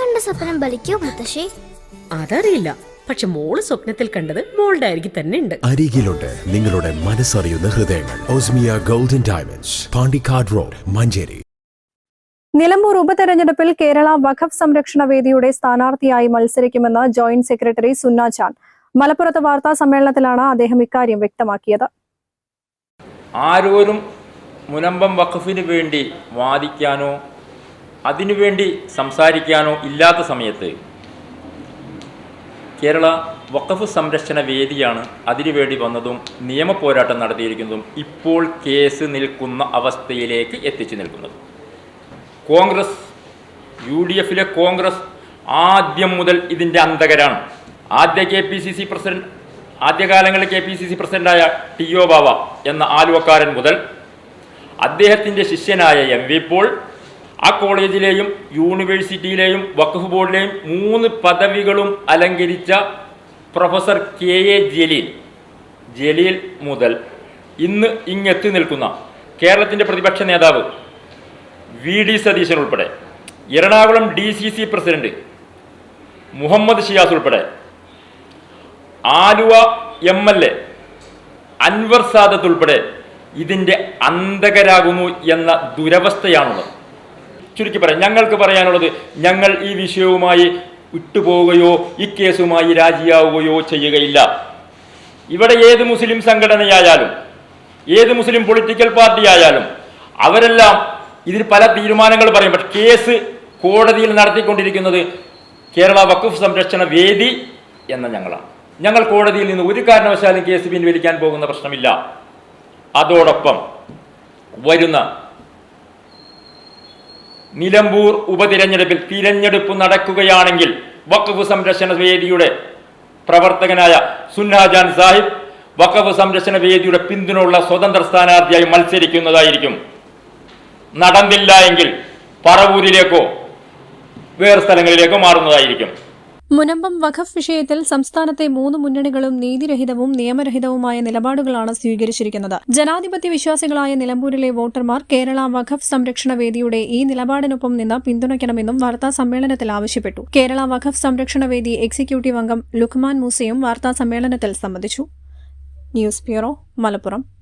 കണ്ട സ്വപ്നം ബലിക്കോ മുത്തശ്ശി? അതറിയില്ല. പക്ഷെ മോൾ സ്വപ്നത്തിൽ കണ്ടത് മോളുടെ അരികിൽ തന്നെ ഉണ്ട്. അരികിലുണ്ട് നിങ്ങളുടെ മനസ്സറിയുന്ന ഹൃദയങ്ങൾ. Osmia golden diamonds Pandikkad road Manjeri. Nilambur ഉപതെരഞ്ഞെടുപ്പിൽ കേരള വഖഫ് സംരക്ഷണ വേദിയുടെ സ്ഥാനാർത്ഥിയായി മത്സരിക്കുമെന്ന് ജോയിന്റ് സെക്രട്ടറി സുന്നാചാൻ മലപ്പുറത്ത് വാർത്താ സമ്മേളനത്തിലാണ് അദ്ദേഹം ഇക്കാര്യം വ്യക്തമാക്കിയത്. ആരോരും മുനമ്പം വഖഫിന് വേണ്ടി വാദിക്കാനോ അതിനുവേണ്ടി സംസാരിക്കാനോ ഇല്ലാത്ത സമയത്ത് കേരള വഖഫ് സംരക്ഷണ വേദിയാണ് അതിനുവേണ്ടി വന്നതും നിയമ പോരാട്ടം നടത്തിയിരിക്കുന്നതും ഇപ്പോൾ കേസ് നിൽക്കുന്ന അവസ്ഥയിലേക്ക് എത്തിച്ചു നിൽക്കുന്നത്. കോൺഗ്രസ് യു ഡി എഫിലെ കോൺഗ്രസ് ആദ്യം മുതൽ ഇതിന്റെ അന്തകരാണ് ആദ്യ K P C C president ആദ്യകാലങ്ങളിൽ കെ പി സി സി പ്രസിഡന്റായ ടി ഒ ബാവ എന്ന ആലുവക്കാരൻ മുതൽ അദ്ദേഹത്തിന്റെ ശിഷ്യനായ എം വി പോൾ ആ കോളേജിലെയും യൂണിവേഴ്സിറ്റിയിലെയും വഖഫ് ബോർഡിലെയും മൂന്ന് പദവികളും അലങ്കരിച്ച professor K A Jaleel. Jaleel മുതൽ ഇന്ന് ഇങ്ങെത്തി നിൽക്കുന്ന കേരളത്തിന്റെ പ്രതിപക്ഷ നേതാവ് വി ഡി സതീശൻ ഉൾപ്പെടെ Ernakulam D C C president Muhammad Shiyas ഉൾപ്പെടെ Aluva M L A Anwar Sadath ഉൾപ്പെടെ ഇതിന്റെ അന്തകരാകുന്നു എന്ന ദുരവസ്ഥയാണുള്ളത്. ചുരുക്കി പറയാം. ഞങ്ങൾക്ക് പറയാനുള്ളത് ഞങ്ങൾ ഈ വിഷയവുമായി വിട്ടുപോവുകയോ ഈ കേസുമായി രാജിയാവുകയോ ചെയ്യുകയില്ല. ഇവിടെ ഏത് മുസ്ലിം സംഘടനയായാലും ഏത് മുസ്ലിം പൊളിറ്റിക്കൽ പാർട്ടി ആയാലും അവരെല്ലാം ഇതിൽ പല തീരുമാനങ്ങൾ പറയും. പക്ഷെ കേസ് കോടതിയിൽ നടത്തിക്കൊണ്ടിരിക്കുന്നത് കേരള വഖഫ് സംരക്ഷണ വേദി എന്ന ഞങ്ങളാണ്. ഞങ്ങൾ കോടതിയിൽ നിന്ന് ഒരു കാരണവശാലും കേസ് പിൻവലിക്കാൻ പോകുന്ന പ്രശ്നമില്ല. അതോടൊപ്പം വരുന്ന നിലമ്പൂർ ഉപതിരഞ്ഞെടുപ്പിൽ തിരഞ്ഞെടുപ്പ് നടക്കുകയാണെങ്കിൽ വഖഫ് സംരക്ഷണ വേദിയുടെ പ്രവർത്തകനായ സുന്നാജാൻ സാഹിബ് വഖഫ് സംരക്ഷണ വേദിയുടെ പിന്തുണയുള്ള സ്വതന്ത്ര സ്ഥാനാർത്ഥിയായി മത്സരിക്കുന്നതായിരിക്കും. നടന്നില്ല എങ്കിൽ പറവൂരിലേക്കോ വേറെ സ്ഥലങ്ങളിലേക്കോ മാറുന്നതായിരിക്കും. മുനമ്പം വഖഫ് വിഷയത്തിൽ സംസ്ഥാനത്തെ മൂന്ന് മുന്നണികളും നീതിരഹിതവും നിയമരഹിതവുമായ നിലപാടുകളാണ് സ്വീകരിച്ചിരിക്കുന്നത്. ജനാധിപത്യ വിശ്വാസികളായ നിലമ്പൂരിലെ വോട്ടർമാർ കേരള വഖഫ് സംരക്ഷണ വേദിയുടെ ഈ നിലപാടിനൊപ്പം നിന്ന് പിന്തുണയ്ക്കണമെന്നും വാർത്താ സമ്മേളനത്തിൽ ആവശ്യപ്പെട്ടു. കേരള വഖഫ് സംരക്ഷണ വേദി എക്സിക്യൂട്ടീവ് അംഗം ലുഖ്മാൻ മൂസയും വാർത്താ സമ്മേളനത്തിൽ സംബന്ധിച്ചു. News bureau Malappuram.